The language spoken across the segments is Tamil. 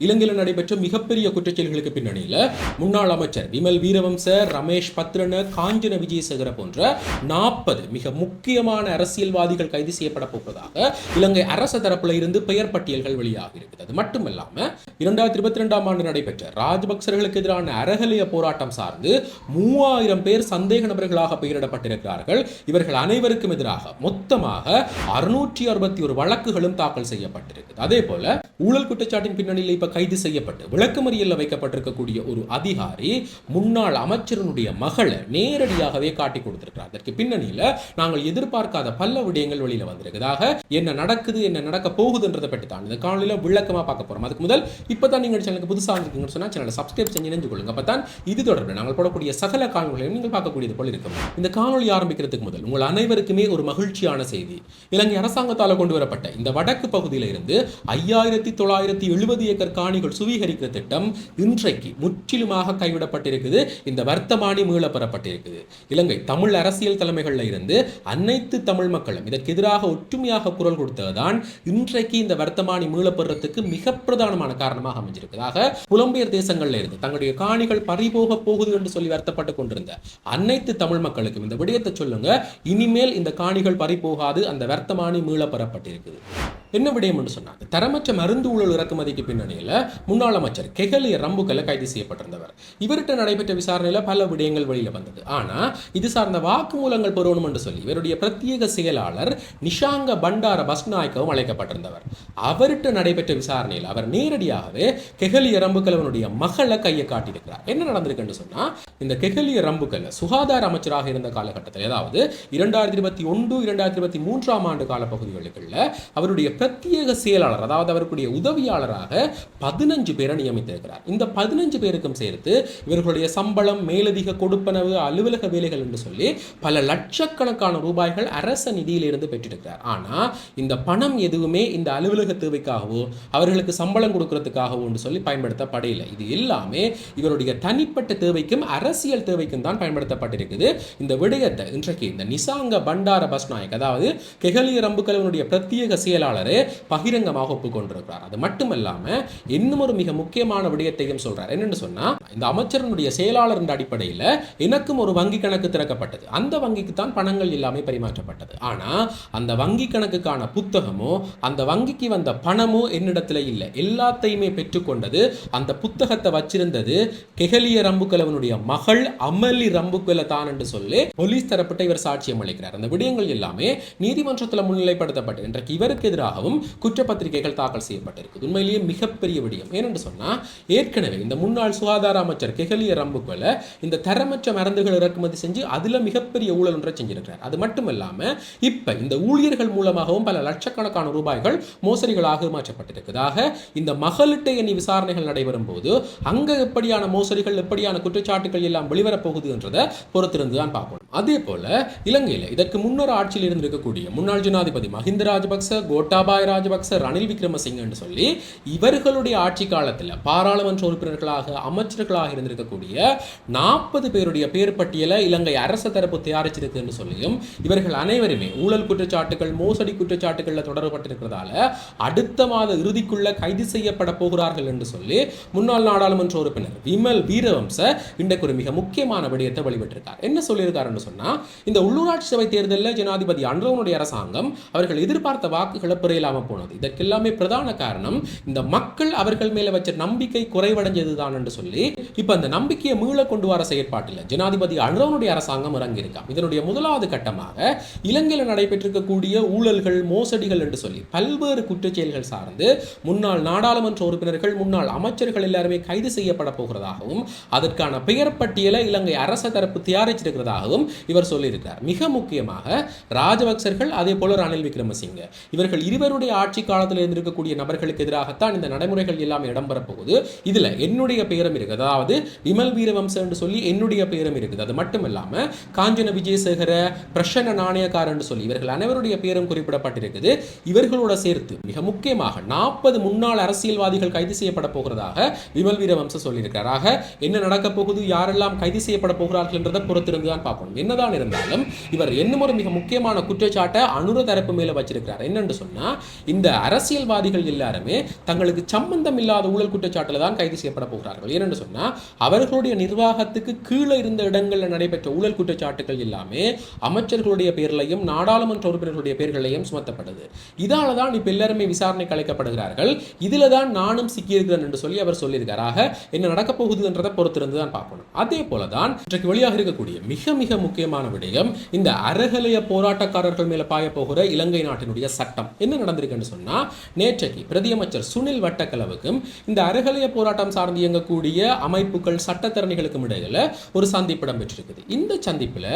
இலங்கையில் நடைபெற்ற மிகப்பெரிய குற்றச்செயல்களுக்கு பின்னணியில் முன்னாள் அமைச்சர் விமல் வீரவம்ச ரமேஷ் பத்ரன காஞ்சன விஜயசேகர போன்ற நாற்பது மிக முக்கியமான அரசியல்வாதிகள் கைது செய்யப்பட போவதாக இலங்கை அரச தரப்புல இருந்து பெயர் பட்டியல்கள் வெளியாகி இருக்குது. அது மட்டுமல்லாம இரண்டாயிரத்தி இருபத்தி ரெண்டாம் ஆண்டு நடைபெற்ற ராஜபக்சர்களுக்கு எதிரான அறகலைய போராட்டம் சார்ந்து மூவாயிரம் பேர் சந்தேக நபர்களாக பெயரிடப்பட்டிருக்கிறார்கள். இவர்கள் அனைவருக்கும் எதிராக மொத்தமாக அறுநூற்றி அறுபத்தி ஒரு வழக்குகளும் தாக்கல் செய்யப்பட்டிருக்கு அதே போல ஊழல் குற்றச்சாட்டின் பின்னணியில் இப்போ கைது செய்யப்பட்டு விளக்கமறியலில் வைக்கப்பட்டிருக்கக்கூடிய ஒரு அதிகாரி முன்னாள் அமைச்சரனுடைய மகளை நேரடியாகவே காட்டி கொடுத்திருக்கிறார். அதற்கு பின்னணியில் நாங்கள் எதிர்பார்க்காத பல விடயங்கள் வெளியில் வந்திருக்கதாக என்ன நடக்குது என்ன நடக்க போகுதுன்றதை பற்றி தான் இந்த காணொலியில் விளக்கமாக பார்க்க போகிறோம் அதுக்கு முதல் இப்போ தான் நீங்கள் சேனலுக்கு புதுசாக இருக்கீங்கன்னு சொன்னால் சேனலை சப்ஸ்கிரைப் செஞ்சு இணைஞ்சு கொள்ளுங்க. அப்போ தான் இது தொடர்பில் நாங்கள் போடக்கூடிய சகல காணொலிகளையும் நீங்கள் பார்க்கக்கூடியது போல இருக்கும். இந்த காணொலி ஆரம்பிக்கிறதுக்கு முதல் உங்கள் அனைவருக்குமே ஒரு மகிழ்ச்சியான செய்தி. இலங்கை அரசாங்கத்தால் கொண்டு வரப்பட்ட இந்த வடக்கு பகுதியில் இருந்து ஐயாயிரத்தி தொள்ளாயிரத்தி எழுபது ஏக்கர் காணிகள் சுவீகரிக்கிற திட்டம் இன்றைக்கு முற்றிலுமாக கைவிடப்பட்டிருக்குது. இந்த வர்த்தமானி மீள பெறப்பட்டிருக்குது. இலங்கை தமிழ் அரசியல் தலைமைகள்ல இருந்து அனைத்து தமிழ் மக்களும் இதற்கு எதிராக ஒற்றுமையாக குரல் கொடுத்ததுதான் இன்றைக்கு இந்த வர்த்தமானி மீளப்பெறத்துக்கு மிக பிரதானமான காரணமாக அமைஞ்சிருக்கிறதாக புலம்பெயர் தேசங்கள்ல இருந்து தங்களுடைய காணிகள் பறிபோக போகுது என்று சொல்லி வருத்தப்பட்டு கொண்டிருந்த அனைத்து தமிழ் மக்களுக்கும் இந்த விடயத்தை சொல்லுங்க. இனிமேல் இந்த காணிகள் பறிபோகாது அந்த வர்த்தமானி மீள பெறப்பட்டிருக்குது. என்ன விடயம் என்று சொன்னாங்க? தரமற்ற மருந்து ஊழல் இறக்குமதிக்கு பின்னணியில் முன்னாள் அமைச்சர் கெகலிய ரம்புக்கல கைது செய்யப்பட்டிருந்தவர். இவர்கிட்ட நடைபெற்ற விசாரணையில் பல விடயங்கள் வெளியில் வந்தது. ஆனால் இது சார்ந்த வாக்குமூலங்கள் பெறணும் என்று சொல்லி இவருடைய பிரத்யேக செயலாளர் நிஷாங்க பண்டார பஸ்நாயக்கவும் அழைக்கப்பட்டிருந்தவர். அவர்கிட்ட நடைபெற்ற விசாரணையில் அவர் நேரடியாகவே கெகலிய ரம்புக்கலவனுடைய மகளை கையை காட்டியிருக்கிறார். என்ன நடந்திருக்குன்னு சொன்னா இந்த கெகலிய ரம்புக்கல்ல சுகாதார அமைச்சராக இருந்த காலகட்டத்தில் அதாவது இரண்டாயிரத்தி இருபத்தி ஒன்று இரண்டாயிரத்தி இருபத்தி மூன்றாம் ஆண்டு கால பகுதிகளுக்குள்ள அவருடைய பிரத்யேக செயலாளர் அதாவது அவருடைய உதவியாளராக பதினஞ்சு பேரை நியமித்திருக்கிறார். இந்த பதினஞ்சு பேருக்கும் சேர்த்து இவர்களுடைய சம்பளம் மேலதிக கொடுப்பனவு அலுவலக வேலைகள் என்று சொல்லி பல லட்சக்கணக்கான ரூபாய்கள் அரச நிதியிலிருந்து பெற்றிருக்கிறார். ஆனா இந்த பணம் எதுவுமே இந்த அலுவலக தேவைக்காகவோ அவர்களுக்கு சம்பளம் கொடுக்கறதுக்காகவோ என்று சொல்லி பயன்படுத்தப்படையில்லை இது எல்லாமே இவருடைய தனிப்பட்ட தேவைக்கும் அரசியல் தேவைக்கும் தான் பயன்படுத்தப்பட்டிருக்குது. இந்த விடயத்தை இன்றைக்கு இந்த நிசாங்க பண்டார பஸ்நாயக் அதாவது கெகலிய ரம்புக்கலவனுடைய பிரத்யேக செயலாளர் பகிரங்கமாக ஒப்புக்கொண்டிருக்கிறார். அது மட்டுமல்லாம இன்னும் ஒரு மிக முக்கியமான விடயத்தையும் சொல்றார். என்னென்னு சொன்னால் இந்த அமைச்சரனுடைய செயலாளர் என்ற அடிப்படையில் எனக்கும் ஒரு வங்கி கணக்கு திறக்கப்பட்டது. அந்த வங்கிக்கு தான் பணங்கள் எல்லாமே பரிமாற்றப்பட்டது. ஆனால் அந்த வங்கி கணக்குக்கான புத்தகமோ அந்த வங்கிக்கு வந்த பணமோ என்னிடத்துல இல்லை. எல்லாத்தையுமே பெற்றுக்கொண்டது அந்த புத்தகத்தை வச்சிருந்தது கெகலிய ரம்புக்கலவனுடைய மகள் அமலி ரம்புக்கல தான் என்று சொல்லி போலீஸ் தரப்பட்ட இவர் சாட்சியம் அளிக்கிறார். அந்த விடயங்கள் எல்லாமே நீதிமன்றத்தில் முன்னிலைப்படுத்தப்பட்டு இன்றைக்கு இவருக்கு எதிராக எதிராகவும் குற்றப்பத்திரிகைகள் தாக்கல் செய்யப்பட்டிருக்கு உண்மையிலேயே மிகப்பெரிய விடயம். ஏனென்று சொன்னால் ஏற்கனவே இந்த முன்னாள் சுகாதார அமைச்சர் கெகலிய ரம்புக்கல இந்த தரமற்ற மருந்துகள் இறக்குமதி செஞ்சு அதுல மிகப்பெரிய ஊழல் ஒன்றை செஞ்சிருக்கிறார். அது மட்டும் இல்லாம இப்ப இந்த ஊழியர்கள் மூலமாகவும் பல லட்சக்கணக்கான ரூபாய்கள் மோசடிகளாக மாற்றப்பட்டிருக்கிறதாக இந்த மகளிட்ட எண்ணி விசாரணைகள் நடைபெறும் போது அங்க எப்படியான மோசடிகள் எப்படியான குற்றச்சாட்டுகள் எல்லாம் வெளிவரப் போகுது என்றதை பொறுத்திருந்து தான் பார்க்கணும் அதே போல இலங்கையில் இதற்கு முன்னொரு ஆட்சியில் இருந்திருக்கக்கூடிய முன்னாள் ஜனாதிபதி மஹிந்த ராஜபக்ச கோட்டா கோட்டாபாய ராஜபக்ச ரணில் விக்ரமசிங்கன்னு சொல்லி இவர்களுடைய ஆட்சி காலத்தில் பாராளுமன்ற உறுப்பினர்களாக அமைச்சர்களாக இருந்திருக்கக்கூடிய நாற்பது பேருடைய பேர் பட்டியலை இலங்கை அரசு தரப்பு தயாரிச்சிருக்குன்னு சொல்லியும் இவர்கள் அனைவருமே ஊழல் குற்றச்சாட்டுகள் மோசடி குற்றச்சாட்டுகளில் தொடரப்பட்டிருக்கிறதால அடுத்த மாத இறுதிக்குள்ள கைது செய்யப்பட போகிறார்கள் என்று சொல்லி முன்னாள் நாடாளுமன்ற உறுப்பினர் விமல் வீரவம்ச இன்றைக்கு ஒரு மிக முக்கியமான விடயத்தை வெளிவிட்டிருக்கார் என்ன சொல்லியிருக்காருன்னு சொன்னால் இந்த உள்ளூராட்சி சபை தேர்தலில் ஜனாதிபதி அன்றவனுடைய அரசாங்கம் அவர்கள் எதிர்பார்த்த வாக்குகளை பெற இல்லாம போனது. இதற்கெல்லாமே பிரதான காரணம் இந்த மக்கள் அவர்கள் மேலே வச்ச நம்பிக்கை குறைவடைஞ்சது தான் என்று சொல்லி இப்போ அந்த நம்பிக்கையை மீள கொண்டு வர செயற்பாட்டில் ஜனாதிபதி அன்றவனுடைய அரசாங்கம் இறங்கியிருக்கான் இதனுடைய முதலாவது கட்டமாக இலங்கையில் நடைபெற்றிருக்கக்கூடிய ஊழல்கள் மோசடிகள் என்று சொல்லி பல்வேறு குற்றச்செயல்கள் சார்ந்து முன்னாள் நாடாளுமன்ற உறுப்பினர்கள் முன்னாள் அமைச்சர்கள் எல்லாருமே கைது செய்யப்பட போகிறதாகவும் அதற்கான பெயர் பட்டியலை இலங்கை அரச தரப்பு தயாரிச்சிருக்கிறதாகவும் இவர் சொல்லியிருக்கிறார். மிக முக்கியமாக ராஜபக்சர்கள் அதே போல ரணில் விக்ரமசிங்க. இவர்கள் இருவர் இவருடைய ஆட்சி காலத்தில் இருந்திருக்கக்கூடிய நபர்களுக்கு எதிராகத்தான் இந்த நடைமுறைகள் எல்லாமே இடம்பெறப்போகுது. இதில் என்னுடைய பெயரும் இருக்குது. அதாவது விமல் வீரவம்சம் என்று சொல்லி என்னுடைய பெயரும் இருக்குது. அது மட்டும் இல்லாமல் காஞ்சன விஜயசேகர பிரசன்ன நாணயக்கார் என்று சொல்லி இவர்கள் அனைவருடைய பெயரும் குறிப்பிடப்பட்டிருக்குது. இவர்களோட சேர்த்து மிக முக்கியமாக நாற்பது முன்னாள் அரசியல்வாதிகள் கைது செய்யப்பட போகிறதாக விமல் வீரவம்சம் சொல்லியிருக்கிறார். ஆக என்ன நடக்கப் போகுது? யாரெல்லாம் கைது செய்யப்பட போகிறார்கள் என்றதை பொறுத்திருந்து தான் பார்க்கணும். என்னதான் இருந்தாலும் இவர் இன்னும் ஒரு மிக முக்கியமான குற்றச்சாட்டை அனுர தரப்பு மேல வச்சிருக்கிறார். என்னென்று சொன்னால் இந்த அரசியல்வாதிகள் எல்லாருமே தங்களுக்கு சம்பந்தம் இல்லாத ஊழல் குற்றச்சாட்டில் தான் கைது செய்யப்பட போகிறார்கள். ஏனென்று சொன்னால் அவர்களுடைய நிர்வாகத்துக்கு கீழே இருந்த இடங்களில் நடைபெற்ற ஊழல் குற்றச்சாட்டுகள் எல்லாமே அமைச்சர்களுடைய பேர்களையும் நாடாளுமன்ற உறுப்பினர்களுடைய பேர்களையும் சுமத்தப்படுது. இதால தான் இப்போ எல்லாருமே விசாரணைக்கு அழைக்கப்படுகிறார்கள். இதில் தான் நானும் சிக்கியிருக்கிறேன் என்று சொல்லி அவர் சொல்லியிருக்கார். ஆக என்ன நடக்க போகுதுன்றதை பொறுத்திருந்து தான் பார்க்கணும். அதே போல தான் இன்றைக்கு வெளியாக இருக்கக்கூடிய மிக மிக முக்கியமான விடயம் இந்த அறகலைய போராட்டக்காரர்கள் மேல பாய போகிற இலங்கை நாட்டினுடைய சட்டம். என்ன நடந்திருக்குன்னு சொன்னால் நேற்றைக்கு பிரதியமைச்சர் சுனில் வட்டக்கலவுக்கும் இந்த அறகலைய போராட்டம் சார்ந்து இயங்கக்கூடிய அமைப்புகள் சட்டத்தரணிகளுக்கும் இடையில ஒரு சந்திப்பு இடம்பெற்றிருக்குது இந்த சந்திப்புல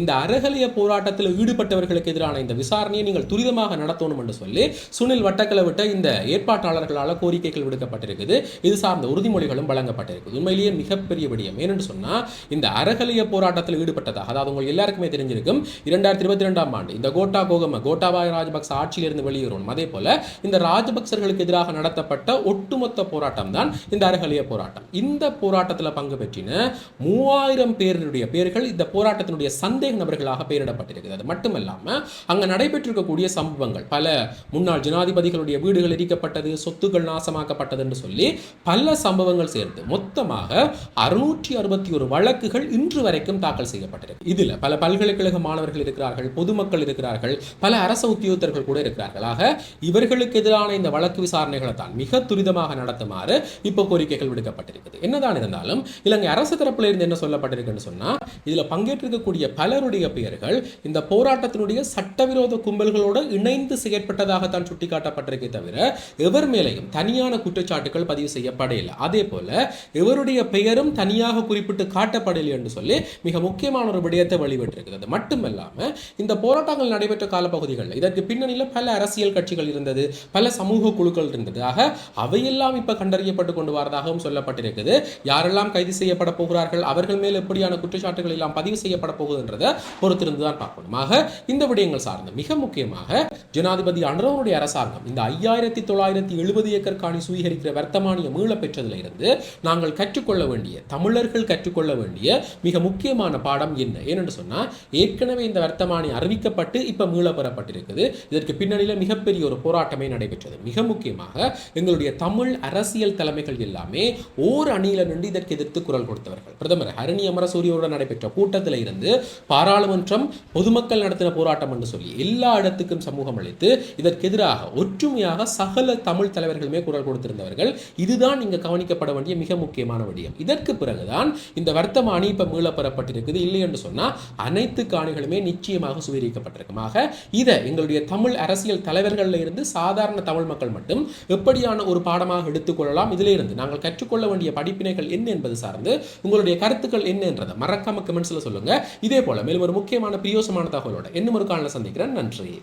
இந்த அறகலைய போராட்டத்தில் ஈடுபட்டவர்களுக்கு எதிரான இந்த விசாரணையை நீங்கள் துரிதமாக நடத்தணும் என்று சொல்லி சுனில் வட்டக்கலவிட்ட இந்த ஏற்பாட்டாளர்களால் கோரிக்கைகள் விடுக்கப்பட்டிருக்குது. இது சார்ந்த உறுதிமொழிகளும் வழங்கப்பட்டிருக்குது. உண்மையிலேயே மிகப்பெரிய விடயம். ஏனென்று சொன்னா இந்த அறகலைய போராட்டத்தில் ஈடுபட்டதாக அதாவது உங்களுக்கு எல்லாருக்குமே தெரிஞ்சிருக்கும் இரண்டாயிரத்தி இருபத்தி ரெண்டாம் ஆண்டு இந்த கோட்டா கோகம கோட்டாபாய ராஜபக்ச ஆட்சியிலிருந்து வெளியேறும் அதே போல இந்த ராஜபக்சர்களுக்கு எதிராக நடத்தப்பட்ட ஒட்டுமொத்த போராட்டம் தான் இந்த அறகலைய போராட்டம். இந்த போராட்டத்தில் பங்கு பெற்றின மூவாயிரம் பேருடைய பேர்கள் இந்த போராட்டத்தினுடைய சந்தேக நபர்களாக பெயரிடப்பட்டிருக்கிறது அது மட்டுமல்லாம அங்க நடைபெற்றிருக்கக்கூடிய சம்பவங்கள் பல முன்னாள் ஜனாதிபதிகளுடைய வீடுகள் எரிக்கப்பட்டது சொத்துக்கள் நாசமாக்கப்பட்டது என்று சொல்லி பல சம்பவங்கள் சேர்ந்து மொத்தமாக அறுநூற்றி அறுபத்தி ஒரு வழக்குகள் இன்று வரைக்கும் தாக்கல் செய்யப்பட்டிருக்கு. இதுல பல பல்கலைக்கழக மாணவர்கள் இருக்கிறார்கள் பொதுமக்கள் இருக்கிறார்கள் பல அரசு உத்தியோகத்தர்கள் கூட இருக்கிறார்கள். ஆக இவர்களுக்கு எதிரான இந்த வழக்கு விசாரணைகளை தான் மிக துரிதமாக நடத்துமாறு இப்போ கோரிக்கைகள் விடுக்கப்பட்டிருக்குது. என்னதான் இருந்தாலும் இலங்கை அரசு தரப்பில் இருந்து என்ன சொல்லப்பட்டிருக்குன்னு சொன்னால் இதில் பங்கேற்றிருக்கக்கூடிய பலருடைய பெயர்கள் இந்த போராட்டத்தினுடைய சட்டவிரோத கும்பல்களோடு இணைந்து செயற்பட்டதாகத்தான் சுட்டிக்காட்டப்பட்டிருக்கே தவிர எவர் மேலையும் தனியான குற்றச்சாட்டுகள் பதிவு செய்யப்படையில்லை அதே போல எவருடைய பெயரும் தனியாக குறிப்பிட்டு காட்டப்படவில்லை என்று சொல்லி மிக முக்கியமான ஒரு விடயத்தை வெளிவிட்டிருக்கிறது மட்டுமல்லாமல் இந்த போராட்டங்கள் நடைபெற்ற காலப்பகுதிகளில் இதற்கு பின்னணியில் பல அரசியல் அரசியல் கட்சிகள் இருந்தது பல சமூக குழுக்கள் இருந்தது. ஆக அவையெல்லாம் இப்போ கண்டறியப்பட்டு கொண்டு வரதாகவும் சொல்லப்பட்டிருக்குது. யாரெல்லாம் கைது செய்யப்பட போகிறார்கள் அவர்கள் மேல் எப்படியான குற்றச்சாட்டுகள் எல்லாம் பதிவு செய்யப்பட போகுதுன்றதை பொறுத்திருந்து தான் பார்க்கணும். ஆக இந்த விடயங்கள் சார்ந்து மிக முக்கியமாக ஜனாதிபதி அனுரவனுடைய அரசாங்கம் இந்த ஐயாயிரத்தி தொள்ளாயிரத்தி எழுபது ஏக்கர் காணி சுவீகரிக்கிற வர்த்தமானிய மீள பெற்றதில் இருந்து நாங்கள் கற்றுக்கொள்ள வேண்டிய தமிழர்கள் கற்றுக்கொள்ள வேண்டிய மிக முக்கியமான பாடம் என்ன? ஏனென்று சொன்னால் ஏற்கனவே இந்த வர்த்தமானி அறிவிக்கப்பட்டு இப்போ மீள பெறப்பட்டிருக்குது. இதற்கு பின்னணியில் மிக மிகப்பெரிய ஒரு போராட்டமே நடைபெற்றது. மிக முக்கியமாக எங்களுடைய தமிழ் அரசியல் தலைமைகள் எல்லாமே ஓர் அணியில நின்று இதற்கு எதிர்த்து குரல் கொடுத்தவர்கள். பிரதமர் ஹரணி அமரசூரியோடு நடைபெற்ற கூட்டத்தில் இருந்து பாராளுமன்றம் பொதுமக்கள் நடத்தின போராட்டம் என்று சொல்லி எல்லா இடத்துக்கும் சமூகம் அளித்து இதற்கு எதிராக ஒற்றுமையாக சகல தமிழ் தலைவர்களுமே குரல் கொடுத்திருந்தவர்கள். இதுதான் இங்கு கவனிக்கப்பட வேண்டிய மிக முக்கியமான விடயம். இதற்கு பிறகுதான் இந்த வர்த்தமானி இப்ப மீள பெறப்பட்டிருக்குது. இல்லை என்று சொன்னால் அனைத்து காணிகளுமே நிச்சயமாக சுவீகரிக்கப்பட்டிருக்கும். இதை எங்களுடைய தமிழ் அரசியல் தலைவர் தமிழர்களில் இருந்து சாதாரண தமிழ் மக்கள் மட்டும் எப்படியான ஒரு பாடமாக எடுத்துக்கொள்ளலாம்? இதிலிருந்து இருந்து நாங்கள் கற்றுக்கொள்ள வேண்டிய படிப்பினைகள் என்ன என்பது சார்ந்து உங்களுடைய கருத்துக்கள் என்ன என்றதை மறக்காம கமெண்ட்ஸில் சொல்லுங்க. இதே போல மேலும் ஒரு முக்கியமான பிரியோசமான தகவலோட இன்னும் ஒரு காலில் சந்திக்கிறேன். நன்றி.